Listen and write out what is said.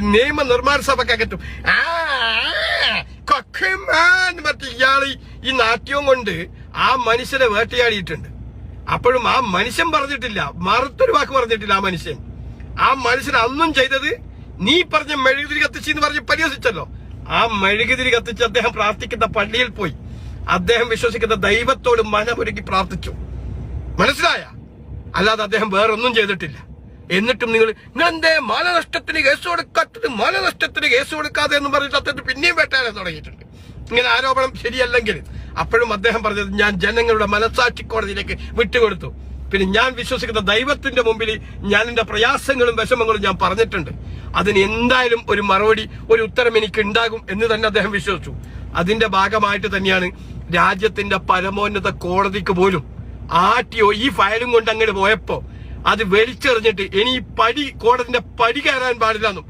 നിയമ നിർമ്മാണ സഭക്കകറ്റും ആ മറ്റേ ഇയാൾ ഈ നാട്യവും കൊണ്ട് ആ മനുഷ്യനെ വേട്ടയാടിയിട്ടുണ്ട്. അപ്പോഴും ആ മനുഷ്യൻ പറഞ്ഞിട്ടില്ല. മറുത്തൊരു വാക്ക് പറഞ്ഞിട്ടില്ല ആ മനുഷ്യൻ. ആ മനുഷ്യൻ അന്നും ചെയ്തത് നീ പറഞ്ഞ മെഴുകുതിരി കത്തിച്ച് എന്ന് പറഞ്ഞ് പരിഹസിച്ചല്ലോ. ആ മെഴുകുതിരി കത്തിച്ച് അദ്ദേഹം പ്രാർത്ഥിക്കുന്ന പള്ളിയിൽ പോയി. അദ്ദേഹം വിശ്വസിക്കുന്ന ദൈവത്തോട് മനമൊരുക്കി പ്രാർത്ഥിച്ചു. മനസ്സിലായ? അല്ലാതെ അദ്ദേഹം വേറൊന്നും ചെയ്തിട്ടില്ല. എന്നിട്ടും നിങ്ങൾ നിങ്ങൾ എന്തേ മാനനഷ്ടത്തിന് കേസ് കൊടുക്കാത്തത്? മാനനഷ്ടത്തിന് കേസ് കൊടുക്കാതെ എന്ന് പറഞ്ഞിട്ട് അദ്ദേഹം പിന്നെയും വേട്ടാൻ തുടങ്ങിയിട്ടുണ്ട്. ഇങ്ങനെ ആരോപണം ശരിയല്ലെങ്കിൽ അപ്പോഴും അദ്ദേഹം പറഞ്ഞത് ഞാൻ ജനങ്ങളുടെ മനസാക്ഷി കോടതിയിലേക്ക് വിട്ടുകൊടുത്തു. പിന്നെ ഞാൻ വിശ്വസിക്കുന്ന ദൈവത്തിന്റെ മുമ്പിൽ ഞാൻ എന്റെ പ്രയാസങ്ങളും വിഷമങ്ങളും ഞാൻ പറഞ്ഞിട്ടുണ്ട്. അതിന് എന്തായാലും ഒരു മറുപടി ഒരു ഉത്തരം എനിക്ക് ഉണ്ടാകും എന്ന് തന്നെ അദ്ദേഹം വിശ്വസിച്ചു. അതിന്റെ ഭാഗമായിട്ട് തന്നെയാണ് രാജ്യത്തിന്റെ പരമോന്നത കോടതിക്ക് പോലും ആട്ടിയോ ഈ ഫയലും കൊണ്ട് അങ്ങോട്ട് പോയപ്പോ അത് വലിച്ചെറിഞ്ഞിട്ട് ഇനി പടി കോടതിന്റെ പടി കയറാൻ പാടില്ലെന്നും